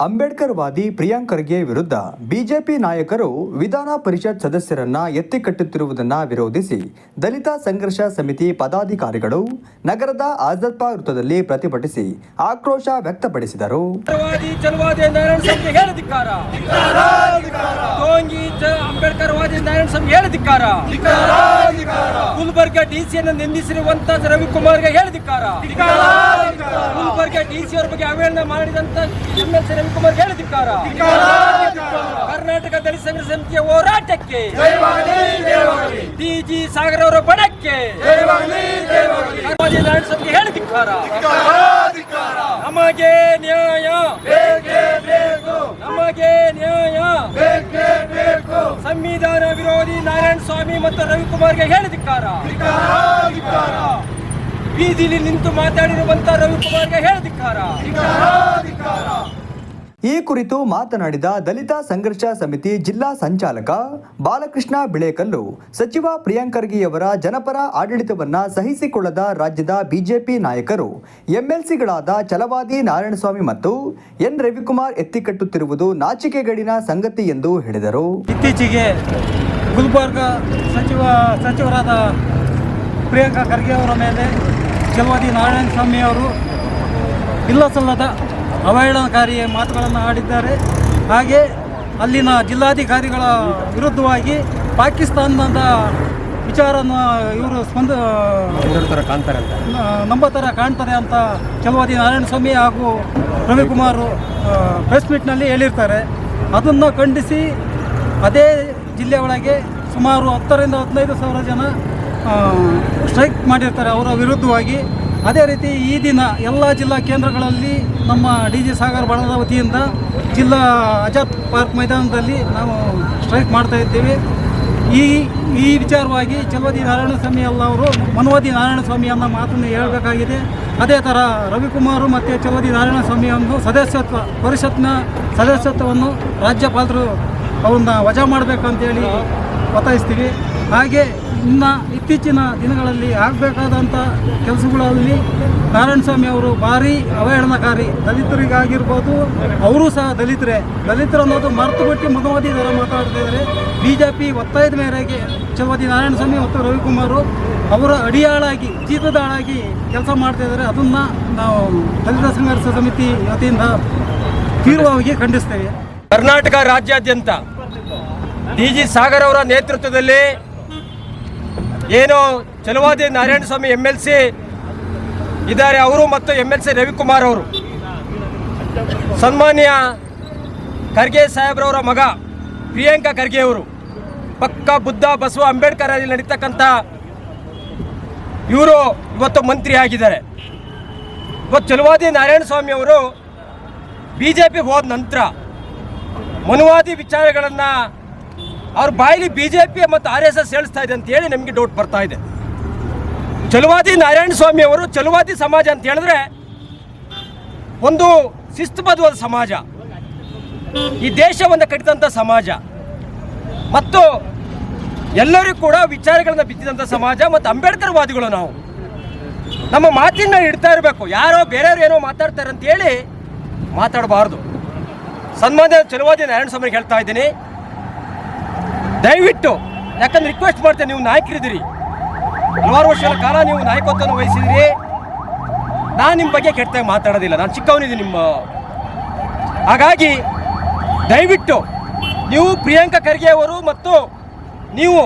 ಅಂಬೇಡ್ಕರ್ ವಾದಿ ಪ್ರಿಯಾಂಕ್ ವಿರುದ್ಧ ಬಿಜೆಪಿ ನಾಯಕರು ವಿಧಾನ ಪರಿಷತ್ ಸದಸ್ಯರನ್ನ ಎತ್ತಿಕಟ್ಟುತ್ತಿರುವುದನ್ನು ವಿರೋಧಿಸಿ ದಲಿತ ಸಂಘರ್ಷ ಸಮಿತಿ ಪದಾಧಿಕಾರಿಗಳು ನಗರದ ಆಜಾದ್ ಪಾರ್ಕ್ ವೃತ್ತದಲ್ಲಿ ಪ್ರತಿಭಟಿಸಿ ಆಕ್ರೋಶ ವ್ಯಕ್ತಪಡಿಸಿದರು. ಅಂಬೇಡ್ಕರ್ ವಾದಿ ನಾರಾಯಣ ಸ್ವಾಮಿ ಹೇಳಿದಿಕ್ಕಾರ ಗುಲ್ಬರ್ಗ ಡಿಸಿಯನ್ನು ನಿಂದಿಸಿರುವಂತ ರವಿಕುಮಾರ್ಗೆ ಹೇಳಿದಿಕ್ಕಾರ ಗುಲ್ಬರ್ಗ ಡಿಸಿ ಅವರ ಬಗ್ಗೆ ಅವೇಳನ ಮಾಡಿದಂತ ಎಂ ಎಲ್ ಸಿ ರವಿಕುಮಾರ್ ಹೇಳಿದಿಕ್ಕಾರ ಕರ್ನಾಟಕ ದಲಿತ ಸಂಘರ್ಷ ಸಮಿತಿಯ ಹೋರಾಟಕ್ಕೆ. ಡಿಜಿ ಸಾಗರ್ ಅವರ ಬಣಕ್ಕೆ. ವಾದಿ ನಾರಾಯಣ ಸ್ವಾಮಿ ಹೇಳದಿಕ್ಕಾರ ನಮಗೆ ನ್ಯಾಯ ನಮಗೆ ನ್ಯಾಯ ಸಂವಿಧಾನ ವಿರೋಧಿ ನಾರಾಯಣ ಸ್ವಾಮಿ ಮತ್ತು ರವಿಕುಮಾರ್ಗೆ ಹೇಳಿದಿಕ್ಕಾರ ಬೀದಿಲಿ ನಿಂತು ಮಾತಾಡಿರುವಂತ ರವಿಕುಮಾರ್ಗೆ ಹೇಳಿದಿಕ್ಕಾರ ಈ ಕುರಿತು ಮಾತನಾಡಿದ ದಲಿತ ಸಂಘರ್ಷ ಸಮಿತಿ ಜಿಲ್ಲಾ ಸಂಚಾಲಕ ಬಾಲಕೃಷ್ಣ ಬಿಳೇಕಲ್ಲು, ಸಚಿವ ಪ್ರಿಯಾಂಕ್ ಖರ್ಗೆಯವರ ಜನಪರ ಆಡಳಿತವನ್ನ ಸಹಿಸಿಕೊಳ್ಳದ ರಾಜ್ಯದ ಬಿಜೆಪಿ ನಾಯಕರು, ಎಂಎಲ್ಸಿಗಳಾದ ಚಲವಾದಿ ನಾರಾಯಣಸ್ವಾಮಿ ಮತ್ತು ಎನ್ ರವಿಕುಮಾರ್ ಎತ್ತಿಕಟ್ಟುತ್ತಿರುವುದು ನಾಚಿಕೆಗಡಿನ ಸಂಗತಿ ಎಂದು ಹೇಳಿದರು. ಇತ್ತೀಚೆಗೆ ಗುಲ್ಬರ್ಗ ಸಚಿವ, ಸಚಿವರಾದ ಪ್ರಿಯಾಂಕಾ ಖರ್ಗೆ ಅವರ ಮೇಲೆ ಚಲವಾದಿ ನಾರಾಯಣ ಸ್ವಾಮಿ ಅವರು ಇಲ್ಲ ಸಲ್ಲದ ಅವಹೇಳನಕಾರಿ ಮಾತುಗಳನ್ನು ಆಡಿದ್ದಾರೆ. ಹಾಗೆ ಅಲ್ಲಿನ ಜಿಲ್ಲಾಧಿಕಾರಿಗಳ ವಿರುದ್ಧವಾಗಿ ಪಾಕಿಸ್ತಾನದ ವಿಚಾರನ ಇವರು ಸ್ಪಂದ ಅಂತ. ನಮ್ಮ ಥರ ಕಾಣ್ತಾರೆ ಅಂತ ಕೆಲವಾದಿ ನಾರಾಯಣಸ್ವಾಮಿ ಹಾಗೂ ರವಿಕುಮಾರ್ ಪ್ರೆಸ್ ಮೀಟ್ನಲ್ಲಿ ಹೇಳಿರ್ತಾರೆ. ಅದನ್ನು ಖಂಡಿಸಿ ಅದೇ ಜಿಲ್ಲೆ ಒಳಗೆ ಸುಮಾರು ಹತ್ತರಿಂದ ಹದಿನೈದು ಸಾವಿರ ಜನ ಸ್ಟ್ರೈಕ್ ಮಾಡಿರ್ತಾರೆ. ಅವರ ವಿರುದ್ಧವಾಗಿ ಅದೇ ರೀತಿ ಈ ದಿನ ಎಲ್ಲ ಜಿಲ್ಲಾ ಕೇಂದ್ರಗಳಲ್ಲಿ ನಮ್ಮ ಡಿ ಜಿ ಸಾಗರ್ ಬಣದ ವತಿಯಿಂದ ಜಿಲ್ಲಾ ಆಜಾದ್ ಪಾರ್ಕ್ ಮೈದಾನದಲ್ಲಿ ನಾವು ಸ್ಟ್ರೈಕ್ ಮಾಡ್ತಾ ಇದ್ದೀವಿ. ಈ ಈ ವಿಚಾರವಾಗಿ ಚಲವದಿ ನಾರಾಯಣ ಸ್ವಾಮಿ ಅಲ್ಲ ಅವರು ಮನವಾದಿ ನಾರಾಯಣ ಸ್ವಾಮಿ ಅನ್ನೋ ಮಾತನ್ನು ಹೇಳಬೇಕಾಗಿದೆ. ಅದೇ ಥರ ರವಿಕುಮಾರ್ ಮತ್ತು ಚಲವದಿ ನಾರಾಯಣ ಸ್ವಾಮಿ ಅವರು ಸದಸ್ಯತ್ವ, ಪರಿಷತ್ನ ಸದಸ್ಯತ್ವವನ್ನು ರಾಜ್ಯಪಾಲರು ಅವನ್ನ ವಜಾ ಮಾಡಬೇಕಂತೇಳಿ ಒತ್ತಾಯಿಸ್ತೀವಿ. ಹಾಗೆ ಇನ್ನು ಇತ್ತೀಚಿನ ದಿನಗಳಲ್ಲಿ ಆಗಬೇಕಾದಂಥ ಕೆಲಸಗಳಲ್ಲಿ ನಾರಾಯಣಸ್ವಾಮಿ ಅವರು ಭಾರಿ ಅವಹೇಳನಕಾರಿ ದಲಿತರಿಗಾಗಿರ್ಬೋದು, ಅವರು ಸಹ ದಲಿತರೇ. ದಲಿತರು ಅನ್ನೋದು ಮರೆತು ಬಿಟ್ಟು ಮಗವಾದಿ ದರ ಮಾತಾಡ್ತಾ ಇದ್ದಾರೆ. ಬಿ ಜೆ ಪಿ ಒತ್ತಾಯದ ಮೇರೆಗೆ ಚಲವಾದಿ ನಾರಾಯಣಸ್ವಾಮಿ ಮತ್ತು ರವಿಕುಮಾರ್ ಅವರ ಅಡಿಯಾಳಾಗಿ, ಜೀತದಾಳಾಗಿ ಕೆಲಸ ಮಾಡ್ತಾ ಇದ್ದಾರೆ. ಅದನ್ನು ನಾವು ದಲಿತ ಸಂಘರ್ಷ ಸಮಿತಿ ವತಿಯಿಂದ ತೀವ್ರವಾಗಿ ಖಂಡಿಸ್ತೇವೆ. ಕರ್ನಾಟಕ ರಾಜ್ಯಾದ್ಯಂತ ಡಿ ಜಿ ಸಾಗರ್ ಅವರ ನೇತೃತ್ವದಲ್ಲಿ ಏನು Chaluvadi Narayana Swamy M L C ಇದ್ದಾರೆ ಅವರು ಮತ್ತು ಎಂ ಎಲ್ ಸಿ ರವಿಕುಮಾರ್ ಅವರು. ಸನ್ಮಾನ್ಯ ಖರ್ಗೆ ಸಾಹೇಬ್ರವರ ಮಗ ಪ್ರಿಯಾಂಕಾ ಖರ್ಗೆ ಅವರು. ಪಕ್ಕ ಬುದ್ಧ ಬಸವ ಅಂಬೇಡ್ಕರ್ ಅಲ್ಲಿ ನಡೀತಕ್ಕಂಥ ಇವರು ಇವತ್ತು ಮಂತ್ರಿ ಆಗಿದ್ದಾರೆ. ಇವತ್ತು ಚಲುವಾದಿ ನಾರಾಯಣ ಸ್ವಾಮಿ ಅವರು ಬಿ ಜೆ ಪಿ ಹೋದ ನಂತರ ಮನುವಾದಿ ವಿಚಾರಗಳನ್ನು ಅವ್ರ ಬಾಯಿಲಿ ಬಿ ಜೆ ಪಿ ಮತ್ತು ಆರ್ ಎಸ್ ಎಸ್ ಹೇಳಿಸ್ತಾ ಇದೆ ಅಂತ ಹೇಳಿ ನಮಗೆ ಡೌಟ್ ಬರ್ತಾ ಇದೆ. ಚಲುವಾದಿ ನಾರಾಯಣ ಸ್ವಾಮಿ ಅವರು ಚಲುವಾದಿ ಸಮಾಜ ಅಂತ ಹೇಳಿದ್ರೆ ಒಂದು ಶಿಸ್ತುಬದ್ಧವಾದ ಸಮಾಜ. ಈ ದೇಶವನ್ನು ಕಟ್ಟಿದಂಥ ಸಮಾಜ. ಮತ್ತು ಎಲ್ಲರಿಗೂ ಕೂಡ ವಿಚಾರಗಳನ್ನು ಬಿತ್ತಿದಂಥ ಸಮಾಜ ಮತ್ತು ಅಂಬೇಡ್ಕರ್ ವಾದಿಗಳು ನಾವು. ನಮ್ಮ ಮಾತಿನ ಇಡ್ತಾ ಇರಬೇಕು. ಯಾರೋ ಬೇರೆಯವ್ರು ಏನೋ ಮಾತಾಡ್ತಾರೆ ಅಂತ ಹೇಳಿ ಮಾತಾಡಬಾರ್ದು. ಸನ್ಮಾನ್ಯ ಚಲುವಾದಿ ನಾರಾಯಣ ಸ್ವಾಮಿಗೆ ಹೇಳ್ತಾ ಇದ್ದೀನಿ. ದಯವಿಟ್ಟು, ಯಾಕಂದ್ರೆ ರಿಕ್ವೆಸ್ಟ್ ಮಾಡ್ತೇನೆ, ನೀವು ನಾಯಕರಿದ್ದೀರಿ. ಹಲವಾರು ವರ್ಷಗಳ ಕಾಲ ನೀವು ನಾಯಕತ್ವವನ್ನು ವಹಿಸಿದಿರಿ ನಾನು ನಿಮ್ಮ ಬಗ್ಗೆ ಕೆಟ್ಟದಾಗಿ ಮಾತಾಡೋದಿಲ್ಲ. ನಾನು ಚಿಕ್ಕವನಿದ್ದೀನಿ ನಿಮ್ಮ, ಹಾಗಾಗಿ ದಯವಿಟ್ಟು ನೀವು ಪ್ರಿಯಾಂಕಾ ಖರ್ಗೆ ಅವರು ಮತ್ತು ನೀವು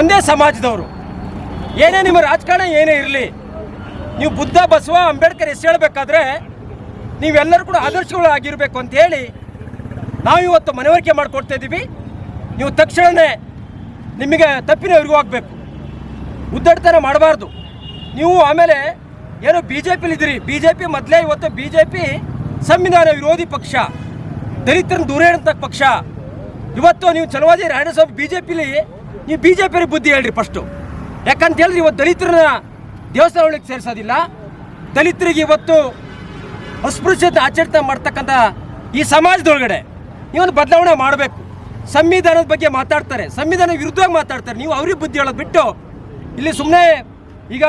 ಒಂದೇ ಸಮಾಜದವರು. ಏನೇ ನಿಮ್ಮ ರಾಜಕಾರಣ ಏನೇ ಇರಲಿ, ನೀವು ಬುದ್ಧ, ಬಸವ, ಅಂಬೇಡ್ಕರ್ ಎಷ್ಟು ಹೇಳಬೇಕಾದ್ರೆ ನೀವೆಲ್ಲರೂ ಕೂಡ ಆದರ್ಶಗಳು ಆಗಿರಬೇಕು ಅಂತ ಹೇಳಿ ನಾವು ಇವತ್ತು ಮನವರಿಕೆ ಮಾಡಿಕೊಡ್ತಾ ಇದ್ದೀವಿ. ನೀವು ತಕ್ಷಣವೇ ನಿಮಗೆ ತಪ್ಪಿನ ಇವ್ರಿಗೂ ಆಗಬೇಕು. ಉದ್ದಟತನ ಮಾಡಬಾರ್ದು. ನೀವು ಆಮೇಲೆ ಏನು ಬಿ ಜೆ ಪಿಲಿದ್ದೀರಿ ಬಿ ಜೆ ಪಿ ಮೊದಲೇ ಇವತ್ತು ಬಿ ಜೆ ಪಿ ಸಂವಿಧಾನ ವಿರೋಧಿ ಪಕ್ಷ, ದಲಿತರನ್ನು ದೂರ ಇಡಂಥ ಪಕ್ಷ. ಇವತ್ತು ನೀವು ಚಲವಾದಿ ರಾಯಣಸ್ವಾಮಿ ಬಿ ಜೆ ಪಿಲಿ ನೀವು ಬಿ ಜೆ ಪಿಯವ್ರಿಗೆ ಬುದ್ಧಿ ಹೇಳ್ರಿ ಫಸ್ಟು ಯಾಕಂತ ಹೇಳಿದ್ರೆ ಇವತ್ತು ದಲಿತರನ್ನ ದೇವಸ್ಥಾನ ಒಳಗೆ ಸೇರಿಸೋದಿಲ್ಲ. ದಲಿತರಿಗೆ ಇವತ್ತು ಅಸ್ಪೃಶ್ಯತೆ ಆಚರಣೆ ಮಾಡ್ತಕ್ಕಂಥ ಈ ಸಮಾಜದೊಳಗಡೆ ನೀವೊಂದು ಬದಲಾವಣೆ ಮಾಡಬೇಕು. ಸಂವಿಧಾನದ ಬಗ್ಗೆ ಮಾತಾಡ್ತಾರೆ. ಸಂವಿಧಾನ ವಿರುದ್ಧವಾಗಿ ಮಾತಾಡ್ತಾರೆ. ನೀವು ಅವ್ರಿಗೆ ಬುದ್ಧಿ ಹೇಳೋದು ಬಿಟ್ಟು ಇಲ್ಲಿ ಸುಮ್ಮನೆ ಈಗ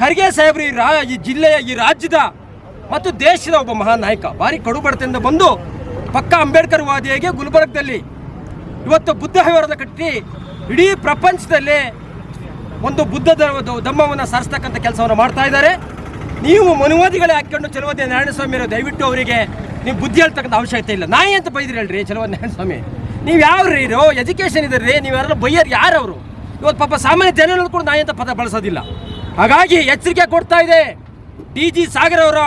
ಖರ್ಗೆ ಸಾಹೇಬ್ರು ಈ ರಾ, ಈ ಜಿಲ್ಲೆಯ, ಈ ರಾಜ್ಯದ ಮತ್ತು ದೇಶದ ಒಬ್ಬ ಮಹಾನ್ ನಾಯಕ. ಭಾರಿ ಕಡು ಬಡತನದಿಂದ ಬಂದು ಪಕ್ಕ ಅಂಬೇಡ್ಕರ್ ವಾದಿಯಾಗಿ ಗುಲ್ಬರ್ಗದಲ್ಲಿ ಇವತ್ತು ಬುದ್ಧ ವಿವರದ ಕಟ್ಟಿ ಇಡೀ ಪ್ರಪಂಚದಲ್ಲಿ ಒಂದು ಬುದ್ಧ ಧಮ್ಮವನ್ನು ಸಾರಿಸ್ತಕ್ಕಂಥ ಕೆಲಸವನ್ನು ಮಾಡ್ತಾ ಇದ್ದಾರೆ. ನೀವು ಮನುವಾದಿಗಳೇ ಹಾಕ್ಕೊಂಡು ಚಲುವದಿ ನಾರಾಯಣಸ್ವಾಮಿ ದಯವಿಟ್ಟು ಅವರಿಗೆ ನೀವು ಬುದ್ಧಿ ಹೇಳ್ತಕ್ಕಂಥ ಅವಶ್ಯಕತೆ ಇಲ್ಲ. ನಾಯಿ ಅಂತ ಬೈದ್ರಿ ಹೇಳ್ರಿ ಚಲುವದಿ ನಾರಾಯಣಸ್ವಾಮಿ ನೀವು ಯಾವ್ರಿ ಇರೋ ಎಜುಕೇಷನ್ ಇದ್ರಿ ನೀವು ಯಾರೆಲ್ಲ ಬೈಯರ್ ಯಾರು ಅವರು ಇವತ್ತು ಪಾಪ ಸಾಮಾನ್ಯ ಜನ ಕೂಡ ನಾಯಿ ಅಂತ ಪದ ಬಳಸೋದಿಲ್ಲ. ಹಾಗಾಗಿ ಎಚ್ಚರಿಕೆ ಕೊಡ್ತಾ ಇದೆ. ಡಿ ಜಿ ಸಾಗರ್ ಅವರ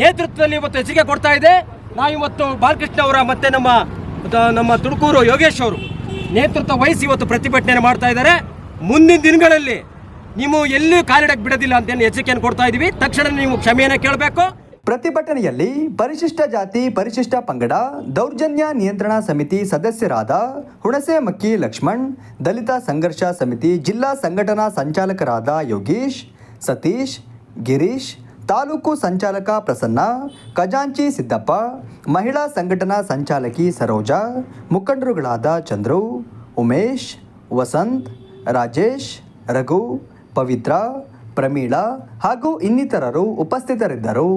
ನೇತೃತ್ವದಲ್ಲಿ ಇವತ್ತು ಎಚ್ಚರಿಕೆ ಕೊಡ್ತಾ ಇದೆ. ನಾವು ಇವತ್ತು ಬಾಲಕೃಷ್ಣ ಅವರ ಮತ್ತೆ ನಮ್ಮ ನಮ್ಮ ತುಮಕೂರು ಯೋಗೇಶ್ ಅವರು ನೇತೃತ್ವ ವಹಿಸಿ ಇವತ್ತು ಪ್ರತಿಭಟನೆ ಮಾಡ್ತಾ ಇದ್ದಾರೆ. ಮುಂದಿನ ದಿನಗಳಲ್ಲಿ ನೀವು ಎಲ್ಲೂ ಕಾಲಿಡಕ್ಕೆ ಬಿಡೋದಿಲ್ಲ ಅಂತ ಏನು ಎಚ್ಚರಿಕೆಯನ್ನು ಕೊಡ್ತಾ ಇದ್ದೀವಿ ತಕ್ಷಣ ನೀವು ಕ್ಷಮೆಯನ್ನು ಕೇಳಬೇಕು. ಪ್ರತಿಭಟನೆಯಲ್ಲಿ ಪರಿಶಿಷ್ಟ ಜಾತಿ, ಪರಿಶಿಷ್ಟ ಪಂಗಡ, ದೌರ್ಜನ್ಯ ನಿಯಂತ್ರಣ ಸಮಿತಿ ಸದಸ್ಯರಾದ ಹುಣಸೆಮಕ್ಕಿ ಲಕ್ಷ್ಮಣ್, ದಲಿತ ಸಂಘರ್ಷ ಸಮಿತಿ ಜಿಲ್ಲಾ ಸಂಘಟನಾ ಸಂಚಾಲಕರಾದ ಯೋಗೀಶ್, ಸತೀಶ್, ಗಿರೀಶ್, ತಾಲೂಕು ಸಂಚಾಲಕ ಪ್ರಸನ್ನ, ಖಜಾಂಚಿ ಸಿದ್ದಪ್ಪ, ಮಹಿಳಾ ಸಂಘಟನಾ ಸಂಚಾಲಕಿ ಸರೋಜಾ, ಮುಖಂಡರುಗಳಾದ ಚಂದ್ರು, ಉಮೇಶ್, ವಸಂತ್, ರಾಜೇಶ್, ರಘು, ಪವಿತ್ರ, ಪ್ರಮೀಳಾ ಹಾಗೂ ಇನ್ನಿತರರು ಉಪಸ್ಥಿತರಿದ್ದರು.